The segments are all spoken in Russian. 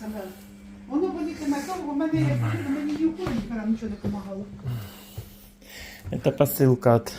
саме. Воно болітиме довго, в мене як мені ні в корінь нічого не допомагало. Это посылка от...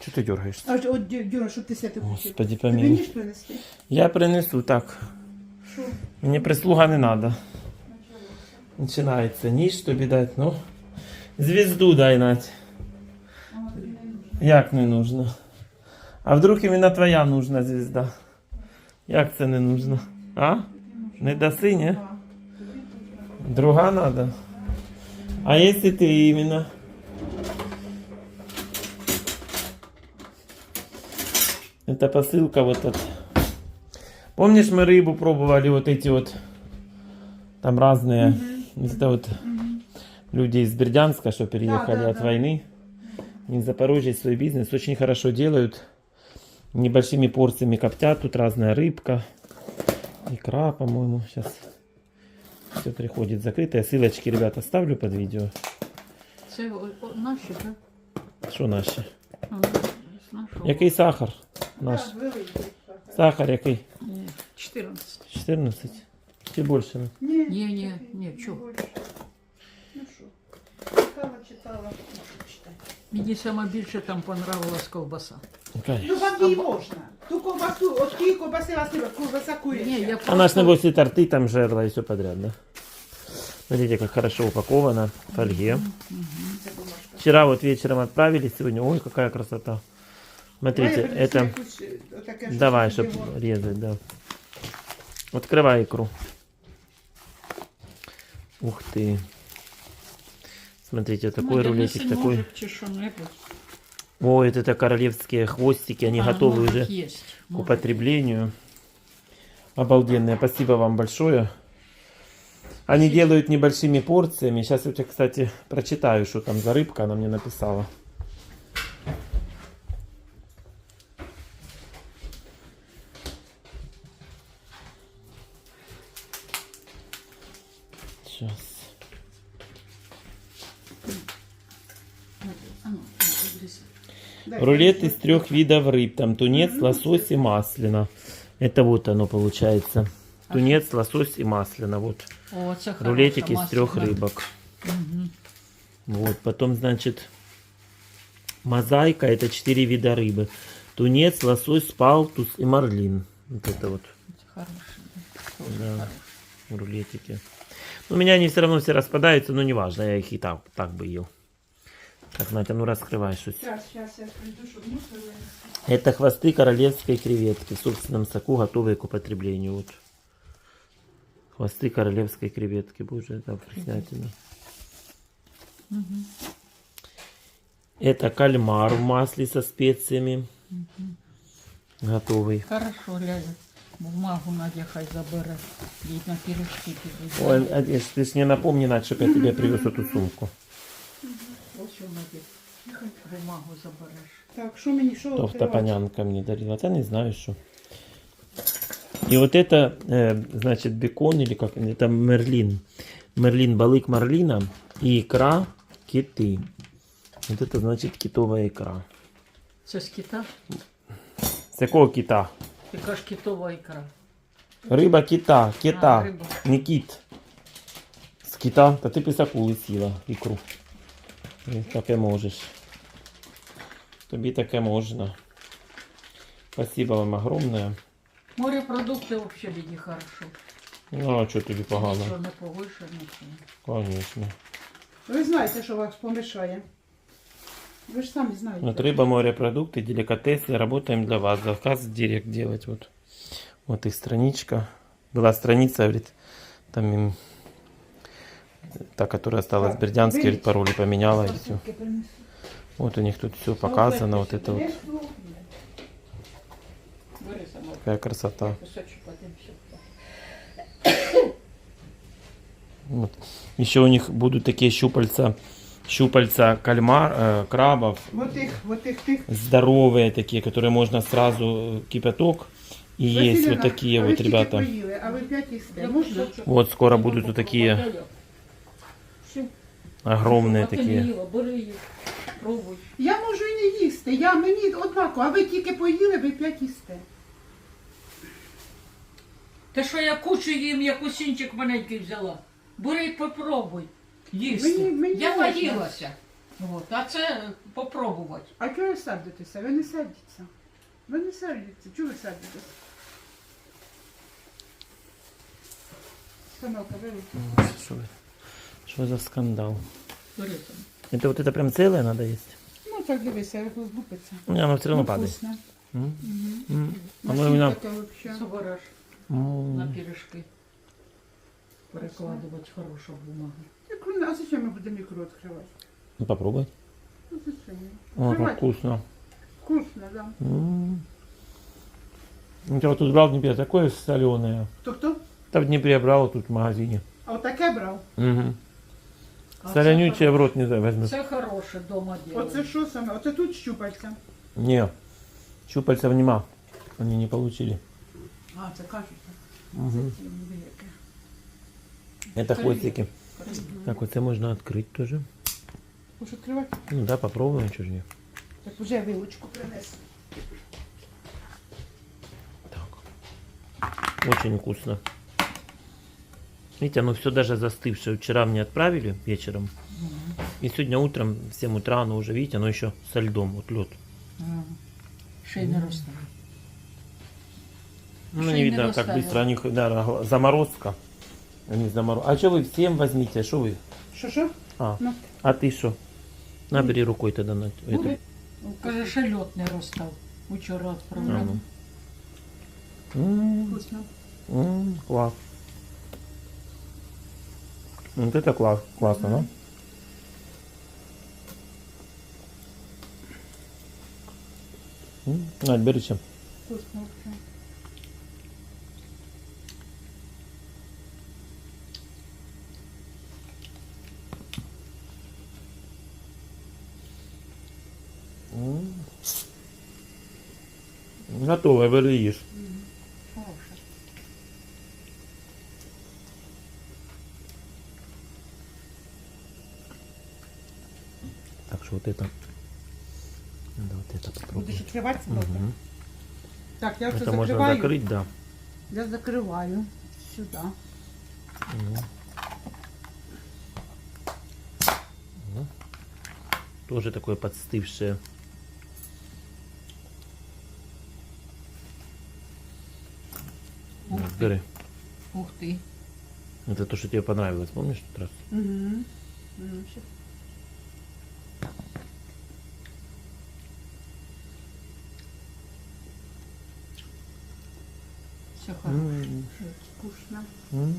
Что ты дергаешься? Аж от Дю- Дюра, щоб ти святи купив. Господи, Тобі помилуй. ніж принести? Я принесу так. Що? Мне прислуга не надо. Начинается ніж тобі дать, ну. Звезду дай Надь. Вона тобі не нужна. Як не нужно? А вдруг іменно твоя нужна звезда? Як це не нужно? А? Не даси, ні? Да. Друга надо. А если ты именно? Это посылка вот от... Помнишь, мы рыбу пробовали, вот эти вот, там разные, это вот люди из Бердянска, что переехали да, от да. войны. Они в Запорожье свой бизнес очень хорошо делают Небольшими порциями коптят, тут разная рыбка. Икра, по-моему, сейчас все приходит закрытое. Ссылочки, ребята, ставлю под видео. Це о- о, наші, так? Що наші? Ну, з нашого. Який сахар? Наш. Так, великий. Сахар який? Ні, 14. 14? Чи більше? Ні, Ні, ні, ні, чого? більше. Ну що? Читала, читала. Читай. Мені саме більше там понравилась ковбаса. Конечно. Ну вам її можна. Ту ковбасу, от тієї ковбаси вас не ковбаса куряча. Ні, я Она ж просто... небось и торты там жерла и все подряд, да? Смотрите, как хорошо упаковано в фольге. Це бумажка. Вчера вот вечером отправили, сегодня, ой, какая красота. Смотрите, Давай я принесу это... якусь, е, отаке, щоб Давай, щоб чтобы його- резать, да. Открывай икру. Ух ты. Смотрите, такой Надя, рулетик, неси такой. ножик чи що-небудь. Ой, это королевские хвостики, они А, готовы уже Есть. к употреблению. Обалденные, спасибо вам большое. Они делают небольшими порциями. Сейчас я тебе, кстати, прочитаю, что там за рыбка она мне написала. Сейчас. А ну, обрізай. Дай, Рулет из трех видов рыб. Там тунец, лосось и маслина. Это вот оно получается. Тунец, лосось и маслина. Вот. О, це хороша Рулетик из трех рыбок. Мгм. Вот. Потом, значит, мозаика. Это четыре вида рыбы. Тунец, лосось, палтус и марлин. Вот это вот Це хороше. Тоже Да. хороше. рулетики. Ну, у меня они все равно все распадаются, но неважно. Я их и так, так бы ел. Так, Надя, ну раскрывай что-то. Сейчас, сейчас, я прийду, щоб мусор винести. Это хвосты королевской креветки в собственном соку, готовые к употреблению. Вот. Хвосты королевской креветки. Боже, это вкуснятина. Это кальмар в масле со специями. Готовый. Хорошо, Ляля. Бумагу Надя хай забере. Їй на пірожки підуть. Ой, Одеж, ты ж не напомни, Надь, чтобы я тебе привез эту сумку. Ось що, Надя. Бумагу забереш. Так, що мені, що Тофта відкривати? панянка мне дарила. А не знаю, что. И вот это, э, значит, бекон или как это мерлин. Мерлин, балык марлина и икра киты. Вот это значит китовая икра. Це з кита? С какого кита? Яка ж китова ікра? Рыба кита, кита, А, рыба. не кит. С кита, да ты бы с акулы съела икру. Ну, Таке можеш. Тобі таке можна. Спасибо вам огромное. Морепродукти взагалі Ліді хорошо. Ну, а що тобі погано? Нічого не повише, нічого. Конечно. Ви знаєте, що вас помішає. Ви ж самі знаєте. Вот рыба, морепродукты, деликатесы. Работаем для вас. Заказ в директ делать. Вот, вот их страничка. Была страница, говорит, там им та, которая осталась в Бердянске, говорит, пароли поменяла и все. Посилки принесу. Вот у них тут все показано. Вот это вот. Лесу. Бери сама Какая красота. кусочок подивимося. Вот. Еще у них будут такие щупальца, щупальца кальмар, э, крабов, Вот их, вот их, тих. здоровые такие, которые можно сразу э, кипяток. И есть Василіна, вот такие а ви вот, тільки ребята. поїли, а ви п'ять їсте. Можна? Вот скоро будут вот такие А такие. їла, бери їх, пробуй. Я можу і не їсти. Я мені однаково, а ви тільки поїли, ви п'ять їсте. Те, що я кучу їм, як усінчик маленький взяла. Бери попробуй. Їсти. Мені- мені я можна. наїлася. От, а це попробувати. А чого ви сердитеся? Ви не сердіться. Ви не сердіться. Чого ви сердитеся? Что, вы- что за скандал? Бери там. Это вот это прям целое надо есть? Ну так дивися, як розлупиться. Не, оно все равно Ну, падает. вкусно. М? М. Оно Машинка именно... така вообще. Собереш М. на пиріжки. Перекладувати хорошу бумагу. Ікру, а зачем ми будемо ікру відкривати? Ну попробуй. Ну, зачем? О, как Відкривати. вкусно. Вкусно, да. М. Ну, Я вот тут брал в Днепре такое соленое. То хто? Да в Днепре брал тут в магазине. А отаке брав? Угу. А Соленючее в рот не возьмешь. Це хороше дома Оце делають. що саме? Оце тут щупальця. Не, щупальцев нема. Они не получили. А, це кажуть. Угу. Це велике. Это хвостики. Так, вот это можно открыть тоже. Хочеш відкривати? Ну да, попробуем, что же не. Так вже вилочку принес. Так. Очень вкусно. Видите, оно все даже застывшее. Вчера мне отправили вечером. И сегодня утром, в 7 утра, оно уже, видите, оно еще со льдом, вот лед. Ага. Ще й не розставив. Ну, не видно, как быстро у них, да, заморозка. Они замороз... А что вы всем возьмите? Что вы? Що? А, Ну. а ты что? Набери рукой тогда на. Буде? Каже, ще льот не розстав. Учора А, відправляв. ну. М, Вкусно. м, класс. Вот это класс, классно, да? Надь, берите. Вкусно вообще. Готово, бери їж. Хороше. Так что вот это. Надо вот это попробовать. відкривати Самелка? Мгм. Так, я все Это можно закрыть, да. Я закриваю сюди. Мгм. Ну. Тоже такое подстывшее. Ух ты. Бери. Ух ти. Это то, что тебе понравилось, помнишь? тот раз? Угу. хороше. М, Вкусно. м.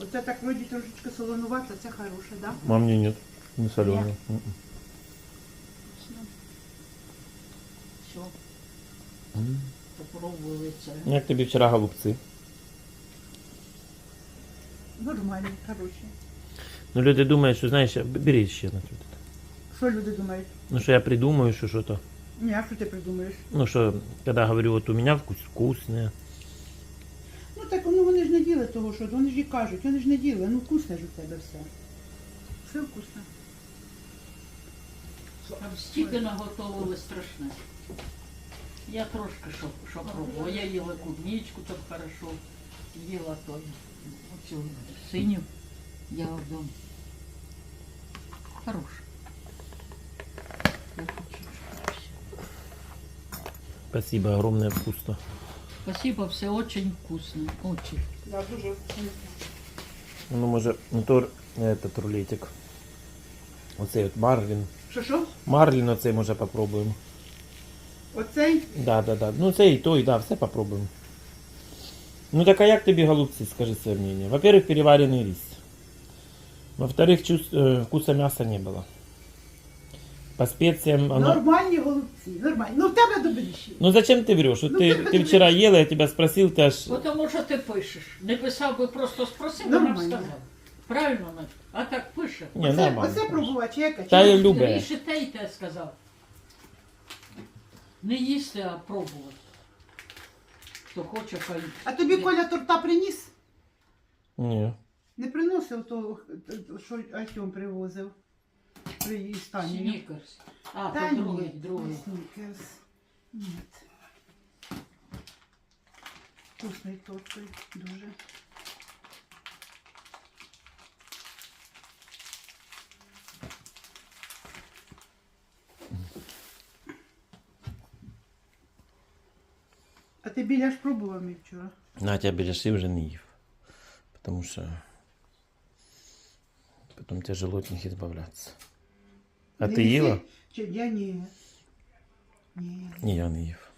Оце так вроді трошечки солонувато, це хороше, да? А мне нет. Не соленый. Нет. М-м. Вкусно. Все, М. попробували це. Як тобі вчора голубці? Нормальні, хороші. Ну, люди думають, що знаєш, б- бери ще на тут. Що люди думають? Ну, що я придумаю, що що-то. Ні, а що ти придумаєш? Ну, що, когда говорю, вот у меня вкус вкусное. Ну так ну, вони ж не діли того, що вони ж і кажуть, вони ж не діли, ну вкусне ж у тебе все. Все вкусно. Там стільки наготовили страшне. Я трошки що, що пробувала. Я їла клубничку так хорошо, їла той, оцю синю ягоду. Хороше. Спасибо, огромное вкусно. Спасибо, все очень вкусно. Очень. Да, дуже вкусно. Ну, може, не то этот рулетик. Оцей от Марлін. Що що? Марлін оцей може попробуємо. Оцей? Да, да, да. Ну цей і той, да, все попробуємо. Ну так а як тобі голубці, скажи своє мнение? Во-первых, переварений рис. Во-вторых, чувств, э, вкуса мяса не было. По специям оно... Нормальні голубці, нормальні. Ну в тебе добріші. Ну зачем ты врешь? Вот Ну, ты, ты ты вчера ела, я тебя спросил, ты аж... Бо Тому що ти пишеш. Не писав би, просто спросив, Нормально. нам сказав. Правильно, Надь? А так пише. Не, Оце, нормально. оце пробувати, чи яка? Та Чи- я любе. Ріше те й те сказав. Не їсти, а пробувати. Хто хоче, хай. А тобі Коля торта приніс? Не. Не приносив то, що Артем привозив при Істані. Снікерс. А, Та то ні, другий, другий. не Снікерс. Ні. Вкусний торт той, дуже. А ти біляш пробував мій вчора? Натя біляши вже не їв. Тому що потім тяжело від них відбавлятися. А Не ти їси? їла? Чи я ні. Ні, Ні, я не їв.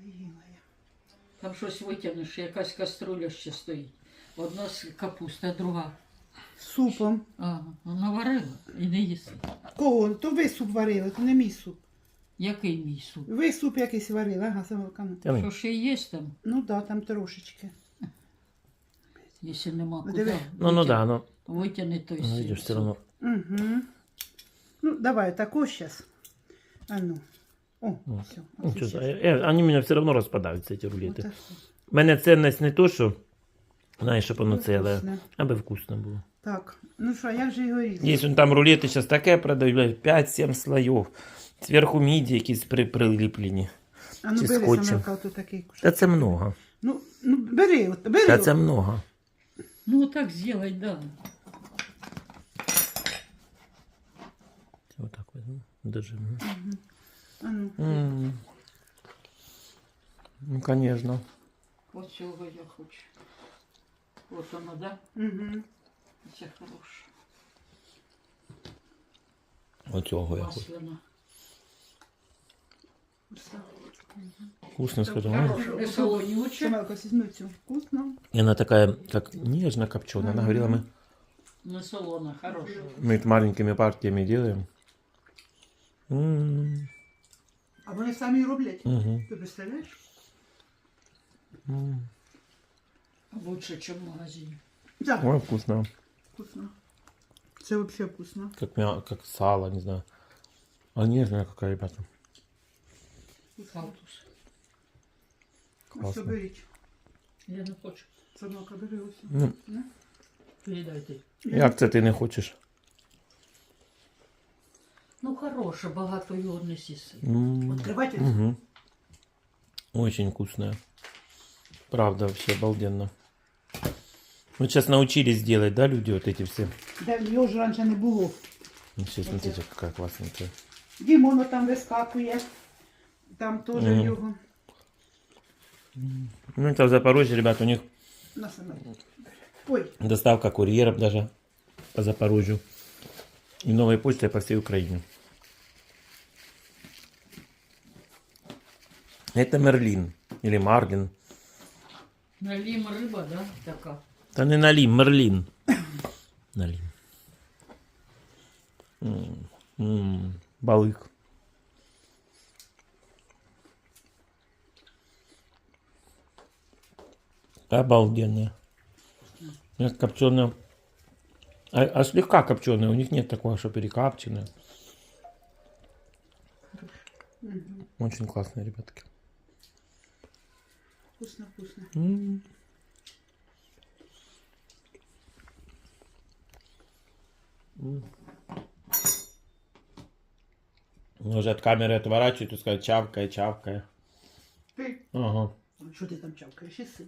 не їла я. Там щось витягнеш, якась каструля ще стоїть. Одна з капуста, друга. Супом. Ага, вона варила і не їси. Кого? То ви суп варили, то не мій суп. Який мій суп? Ви суп якийсь варили, ага, самовкану. Я не Що ще є там, Ну да, там трошечки. якщо нема Ну, куди. диви. Ну, ну витяг- да, ну, Витягни той ну суп. видиш, все одно. Угу. Ну, давай, тако сейчас. А ну. О, Ну, все. Ну, чё, э, они у меня все равно распадаются, эти рулеты. Так, У мене цінність не то, що, знаєш, щоб воно ціле, Вкусне. аби вкусно було. так, ну що, як же його різати? Є он там рулети зараз таке продають, блядь, 5-7 слоїв. Зверху міді якісь при, приліплені. А ну чи бери скотчем. самовка, ото такий кусок. Та це много. Ну, ну бери, от, бери. Та от. це много. Ну так зробай, да. Вот так возьму. Даже. А ну. М. Ну, конечно. Ось цього я хочу. От воно, да? Угу. Це хороше. Оцього я хочу. Масляна. Вкусно візьми цю. Вкусно. И она такая, как нежно копченая. Она говорила, мы, Не солона, хороше. мы это маленькими партиями делаем. М. А вони самі роблять. Мгм. Ти представляєш? М. Лучше, ніж в магазині. Так, Ой, вкусно. вкусно. Це взагалі вкусно. Как, мя... как сало, не знаю. А нежная какая, ребята. Калтус. Ну, Класно. все, беріть. Я не хочу. Самовка, бери ось. Ну, Передайте. як це ти не хочеш? Ну, хороше, багато його не сіси. М. Відкривайте. Мгм. Очень вкусная. Правда, вообще обалденно. Мы сейчас научились делать, да, люди, вот эти все. Де його ж раніше не було. Ну, все, смотрите, какая классненькая. Дімоно там вискакує. Там теж Мгм. його. Ну, это в Запорожье, ребят, у них На саме. Ой, доставка курьеров даже по Запорожью. И новой почтой по всей Украине. Это Мерлин. Или Марлин. Налім риба, да, така. Да не Налим, Мерлин. Налим. М, м, Балык. Обалденная. Нет, копченая. А, а слегка копченая, у них нет такого, что перекапченная. Мгм. Очень классные, ребятки. вкусно, вкусно. М. М. Уже от камеры отворачивают и сказать чавкая, чавкая. Ти, Ага. що ти там чавкаєш? Іси.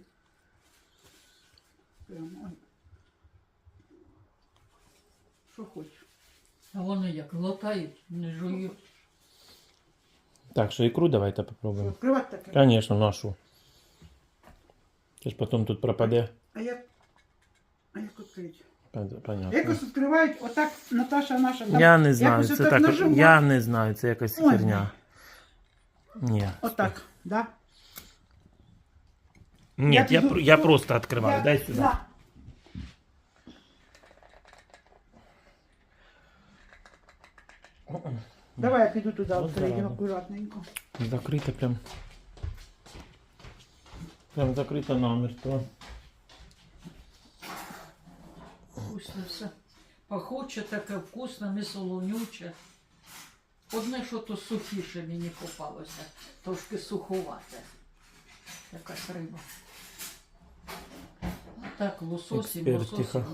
Прямо, ой Що хочеш? А вони як глотають, не жують. Так, что икру давай-то Що, попробуем. Відкривати таке? Конечно, нашу. Сейчас потом тут пропаде. А як? А як відкрити? Пон- Понятно. Якось відкривають, отак Наташа наша. там Я не знаю, якось це отак так. нажимає. Я не знаю, це якась Ой. херня. Ні. Отак, да? Нет, я, піду- про- я просто открываю. Я- Дай сюда. Да. Давай я піду туди, Ну, відкрию да. акуратненько. Закрыто прям. Прям закрыто намертво. Вкусно все. Пахуче таке вкусне, не солонюче. Одне, що то сухіше мені попалося, трошки суховате. Якась риба. А так лосось і Експерт, лосось тихо.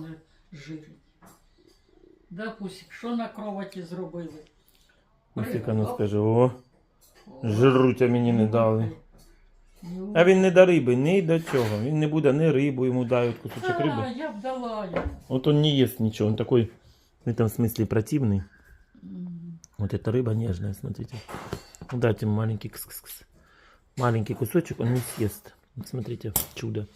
не жирні. Да, Пусік, що на кроваті зробили? Ось Риба, яка ну оп, скажи, о, оп. жируть а мені не дали. Ну, А він не до риби, ні до чого. Він не буде ні рибу, йому дають кусочок а, риби. я б дала йому. Вот он не ест ничего, он такой в этом смысле противный. М. Вот эта рыба нежная, смотрите. Ну, Дайте ему маленький кс-кс-кс. Маленький кусочек он не съест. Вот смотрите, чудо.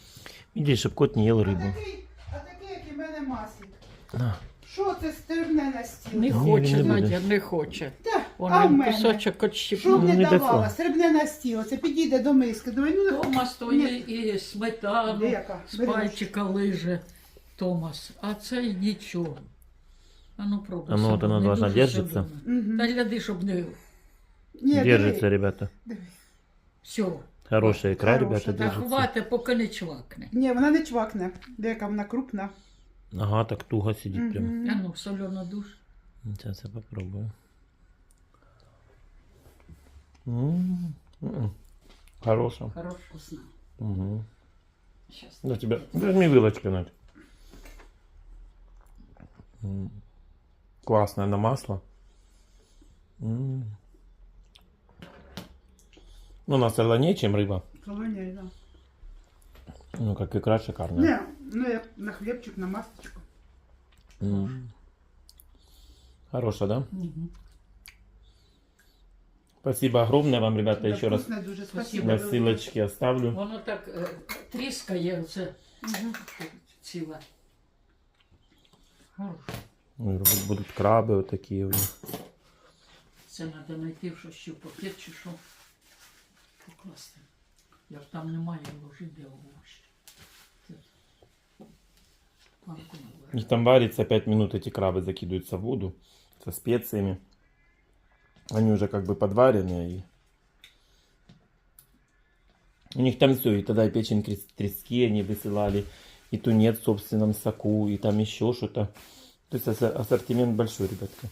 Видишь, чтобы кот не ел А рыбу. такий, а такий, як і в мене маслик. На. Що це стерне на стіл? Не хоче, не. Надя, не хоче. Та, а Вона в мене? кусочок Що б не Ну, не давала, тако. стрибне на стіл, це підійде до миски. Думаю, ну Томас то Ні. і, сметану Де яка? з Бери. пальчика лиже. Томас, а це й нічого. А ну пробуй. А ну, от вона не должна дуже держиться. Угу. Та гляди, щоб не Ні, Держится, диви. ребята. Все. Хорошая икра, Хорошая, ребята. Та держится. хвати, поки не чвакне. Ні, вона не чвакне. Деяка вона крупна. Ага, так туго сидит прям. А ну, солена душ. Сейчас я попробую. М, м. Хорошая. Хорош вкусно. Угу. Щас. Да тебя. Возьми вилочкой, Надь. М. Классное на масло. М. Ну, она солонее, чем рыба. Солоняй, да. Ну, как икра шикарная. Не, ну як на хлібчик, на масочку. М. Хорошая, да? Мгм. Спасибо огромное вам, ребята, Да, еще раз. вкусно дуже, Спасибо. На ссылочки оставлю. Воно так е, тріскає оце Мгм. ціле. Хорош. Ой, Будут крабы вот такие у них. Це треба знайти що ще в пакет чи що. Покласти. Я ж там немає ложи, де овочі. Це. Планку наверх. Их там варится 5 минут, эти крабы закидываются в воду со специями. Они уже как бы подваренные. И... У них там все, и тогда и печень крес- трески они высылали, и тунец в собственном соку, и там еще что-то. То есть аса- ассортимент большой, ребятка.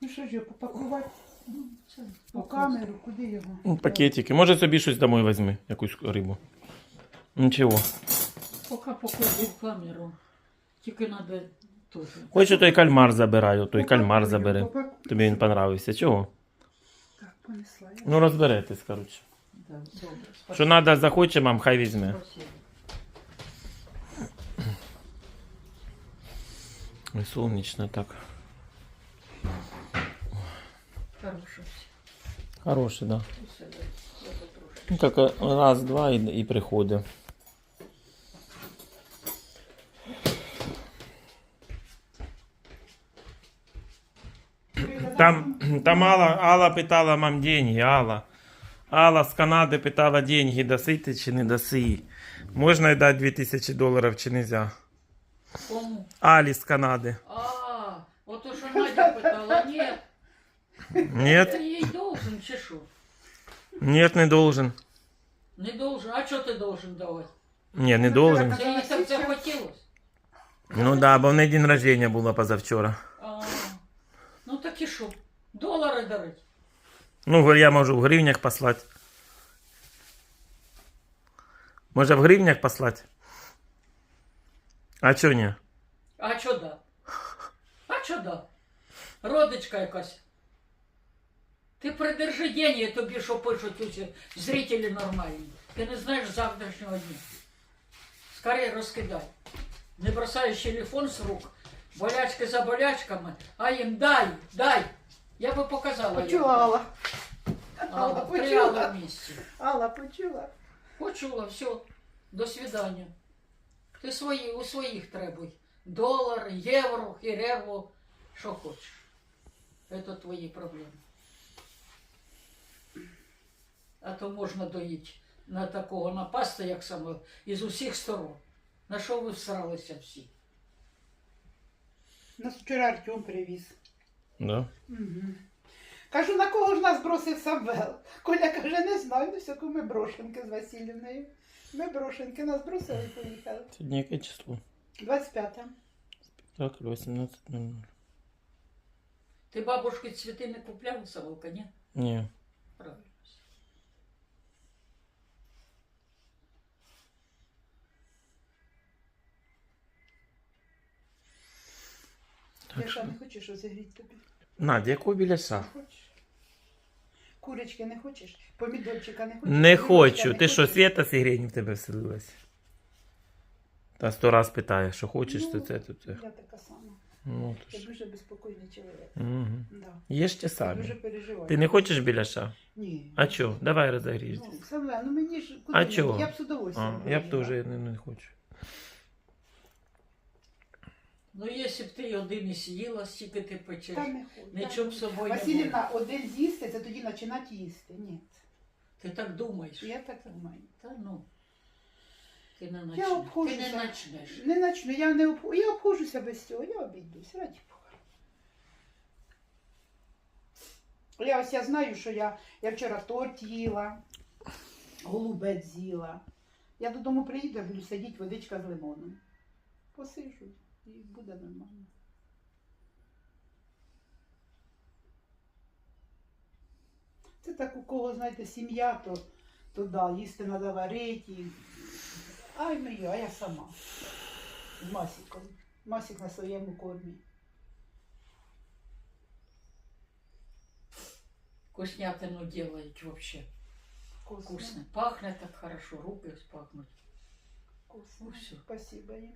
Ну що ж його попакувати Ну, це по покласти. камеру, куди його? Ну, пакетики. Може собі щось домой візьми, якусь рибу. Нічого. Поки покладу в камеру. Тільки треба теж. Хочеш той кальмар забираю, той кальмар забери. попак- Тобі він понравився. Чого? Так, понесла я. Ну розберетесь, коротше. Да, добре. Що треба, захоче, мам, хай візьме. Спасибо. Ой, сонячно так. Хороше. Хороший, да. Все, да. Я. Ну, так раз, два і, і приходить. Там, там Алла, Алла питала мам деньги, Алла. Алла з Канади питала деньги, даси ти чи не даси. Можна й дати 2000 доларів чи нельзя? Кому? Алі з Канади. А, ото що Надя питала, ні, Ні? ти їй должен чи що? Ні, не должен. Не должен. А що ти должен давати? Ні, не должен. Це їй так захотілося. Ну да, бо в неї день рождения було позавчора. Долари дарить. Ну, я можу в гривнях послати. Може в гривнях послати? А чо ні? А що да? А що да? Родичка якась. Ти придержи деньги тобі, що пишуть усі зрителі нормальні. Ти не знаєш завтрашнього дня. Скорее розкидай. Не бросаєш телефон з рук, болячки за болячками, а їм дай, дай. Я би показала їм. Почула Алла. А, Алла, три Алли почула. в місці. Алла, почула. Почула, все. До свидання. Ти свої, у своїх требуй. Долар, євро, хірево, що хочеш. Це твої проблеми. А то можна доїти на такого напасти, як саме, із усіх сторон. На що ви всралися всі? Нас вчора Артем привіз. Да. Угу. Кажу, на кого ж нас бросив Савел? Коля каже, не знаю, ну всяку ми брошенки з Васильівною. Ми брошенки нас бросили і поїхали. Сьогодні яке число? 25 Так, 18.00. Ти бабушки цвіти не купляв, у Саволка, ні? Ні. Правильно. Так Я що. не хочу розігріти тобі. Надя, якого біляша? Хочеш? Курочки не хочеш? Помідорчика не хочеш? Не хочу. Ти що? Свята Сігрень в тебе вселилась? Та сто раз питає, що хочеш, то Ну, це, то це. Я така сама. Ну, то Я ж. дуже безпокійний чоловік. Угу. Да. Їжте Я дуже переживаю. Ти не хочеш біляша? Ні. А чо? Давай розогрієшся. Ну, саме, ну мені ж куди А чого? Я б з удовольствием. А, я б теж не, не хочу. Ну, якщо б ти один і сіла, стільки ти печеш. Та не хочу. Нічого б собою не. Васильівна, один з'їсти, це тоді починати їсти. Ні. Ти так думаєш. Я так думаю. Та ну. Ти не Я начнеш. Ти обходжуся. не начнеш. Не начну, я не обх... я обходжуся без цього, я обійдусь, раді Бога. Я ось я знаю, що я, я вчора торт їла, голубець з'їла. Я додому приїду, буду сидіти, водичка з лимоном. Посижу і буде нормально. Це так у кого, знаєте, сім'я, то, то да, їсти треба варити. Ай мені, а я сама. З Масіком. Масік на своєму кормі. Вкуснятину делають вообще. Вкусно. Вкусно. Пахне так хорошо, руки пахнуть. Вкусно. Ну. Спасибо їм.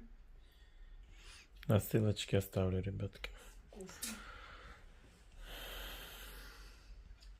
На ссылочки оставлю, ребятки. Вкусно.